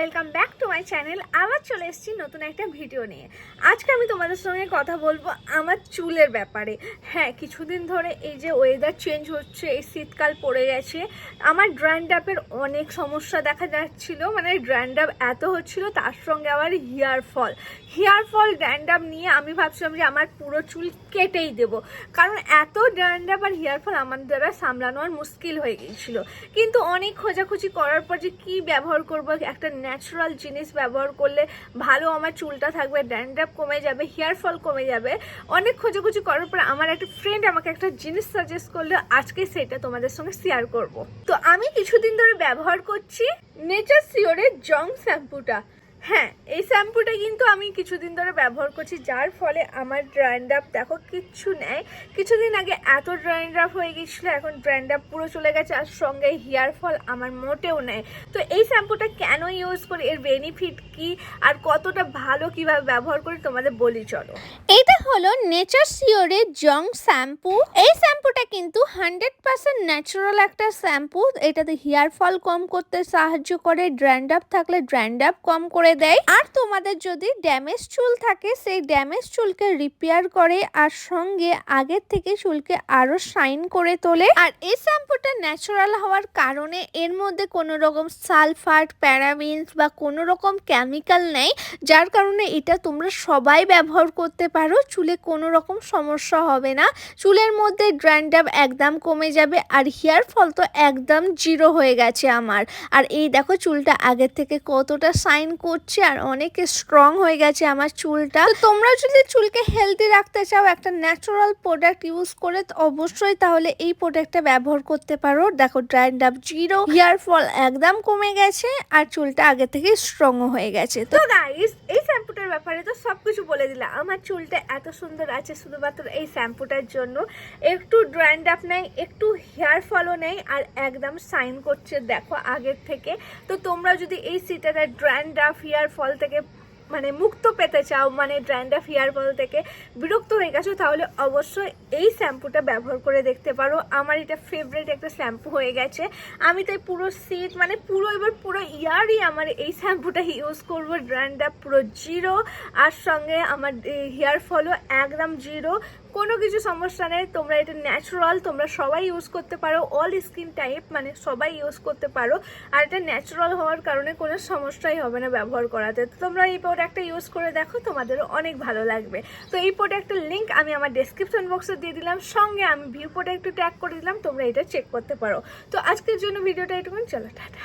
Welcome back to my channel. আবার চলে এসেছি নতুন একটা ভিডিও নিয়ে। আজকে আমি তোমাদের সঙ্গে কথা বলব আমার চুলের ব্যাপারে। হ্যাঁ কিছুদিন ধরে এই যে ওয়েদার চেঞ্জ হচ্ছে, এই শীতকাল পড়ে গেছে, আমার ড্র্যান্ডাপের অনেক সমস্যা দেখা যাচ্ছিল। মানে ড্র্যান্ডাপ এত হচ্ছিল, তার সঙ্গে আবার হেয়ার ফল হেয়ার ফল ড্র্যান্ডাপ নিয়ে আমি ভাবছিলাম যে আমার পুরো চুল কেটেই দেবো। কারণ এত ড্র্যান্ডাপ আর হেয়ার ফল আমার দ্বারা সামলানো আর মুশকিল হয়ে গিয়েছিল। কিন্তু অনেক খোঁজাখুঁজি করার পর যে কী ব্যবহার করব, একটা ন্যাচারাল জিনিস ব্যবহার করলে ভালো আমার চুলটা থাকবে ড্যান্ড্রাপ কমে যাবে হেয়ার ফল কমে যাবে। অনেক খোঁজাখুঁজি করার পর আমার একটা ফ্রেন্ড আমাকে একটা জিনিস সাজেস্ট করল, আজকে সেটা তোমাদের সঙ্গে শেয়ার করব। তো আমি কিছুদিন ধরে ব্যবহার করছি নেচার সিওরের জং শ্যাম্পুটা হ্যাঁ এই শ্যাম্পুটা কিন্তু আমি কিছুদিন ধরে ব্যবহার করছি, যার ফলে আমার ড্রাইন্ডাপ দেখো কিচ্ছু নেয় কিছুদিন আগে এত ড্রাইন্ডাপ হয়ে গেছিল এখন ড্রাইন্ডাপ পুরো চলে গেছে, আর সঙ্গে হেয়ার ফল আমার মোটেও নেয় তো এই শ্যাম্পুটা কেন ইউজ করি, এর বেনিফিট কি, আর কতটা ভালো কীভাবে ব্যবহার করি, তোমাদের বলি চলো। এটা হলো নেচার সিওরের জং শ্যাম্পু এই শ্যাম্পুটা কিন্তু হান্ড্রেড পার্সেন্ট ন্যাচারাল একটা শ্যাম্পু এটাতে হেয়ার ফল কম করতে সাহায্য করে ড্র্যান্ডাপ থাকলে ড্র্যান্ডাপ কম করে দেয়। আর তোমাদের যদি ড্যামেজ চুল থাকে, সেই ড্যামেজ চুলকে রিপেয়ার করে আর সঙ্গে আগের থেকে চুলকে আরও শাইন করে তোলে। আর এই শ্যাম্পুটা ন্যাচারাল হওয়ার কারণে এর মধ্যে কোনো রকম সালফার প্যারাবিনস বা কোনো রকম কেমিক্যাল নেই। যার কারণে এটা তোমরা সবাই ব্যবহার করতে পারো, চুলে কোনো রকম সমস্যা হবে না। চুলের মধ্যে ড্র্যান্ডাপ একদম কমে যাবে আর হেয়ার ফল তো একদম জিরো হয়ে গেছে আমার। আর এই দেখো চুলটা আগের থেকে কতটা সাইন করছে। আর অনেক স্ট্রং হয়ে গেছে আমার চুলটা। তোমরা যদি চুলকে হেলদি রাখতে চাও, একটা ন্যাচারাল প্রোডাক্ট ইউজ করে অবশ্যই তাহলে এই প্রোডাক্টটা ব্যবহার করতে পারো। দেখো ড্র্যান্ডাপ জিরো হেয়ার ফল একদম কমে গেছে আর চুলটা আগে থেকে স্ট্রং হয়ে গেছে। তো গাইস এই শ্যাম্পুটার ব্যাপারে তো সব কিছু বলে দিলাম। আমার চুলটা এত সুন্দর আছে শুধুমাত্র এই শ্যাম্পুটার জন্য। একটু ড্র্যান্ড আপ নেই, একটু হেয়ার ফলও নেই আর একদম সাইন করছে দেখো আগের থেকে। তো তোমরা যদি এই সিটারের ড্র্যান্ড আপ হেয়ার ফল থেকে মানে মুক্ত পেতে চাও মানে ড্র্যান্ডাফ হেয়ার ফল থেকে বিরক্ত হয়ে গেছো, তাহলে অবশ্যই এই শ্যাম্পুটা ব্যবহার করে দেখতে পারো। আমার এটা ফেভারিট একটা শ্যাম্পু হয়ে গেছে। আমি তাই পুরো সিট মানে পুরো এবার পুরো ইয়ারই আমার এই শ্যাম্পুটা ইউজ করব। ড্র্যান্ডাফ পুরো জিরো আর সঙ্গে আমার হেয়ার ফলও একদম জিরো কোনো কিছু সমস্যা নেই, তোমরা এটা ন্যাচারাল তোমরা সবাই ইউজ করতে পারো। অল স্কিন টাইপ মানে সবাই ইউজ করতে পারো। আর এটা ন্যাচারাল হওয়ার কারণে কোনো সমস্যাই হবে না ব্যবহার করাতে। তো তোমরা এই প্রোডাক্টটা ইউজ করে দেখো তোমাদেরও অনেক ভালো লাগবে। তো এই প্রোডাক্টের লিঙ্ক আমি আমার ডেসক্রিপশন বক্সে দিয়ে দিলাম। সঙ্গে আমি ভিউ প্রোডাক্টও ট্যাগ করে দিলাম, তোমরা এটা চেক করতে পারো। তো আজকের জন্য ভিডিওটা এটুকুন, চলো, টাটা।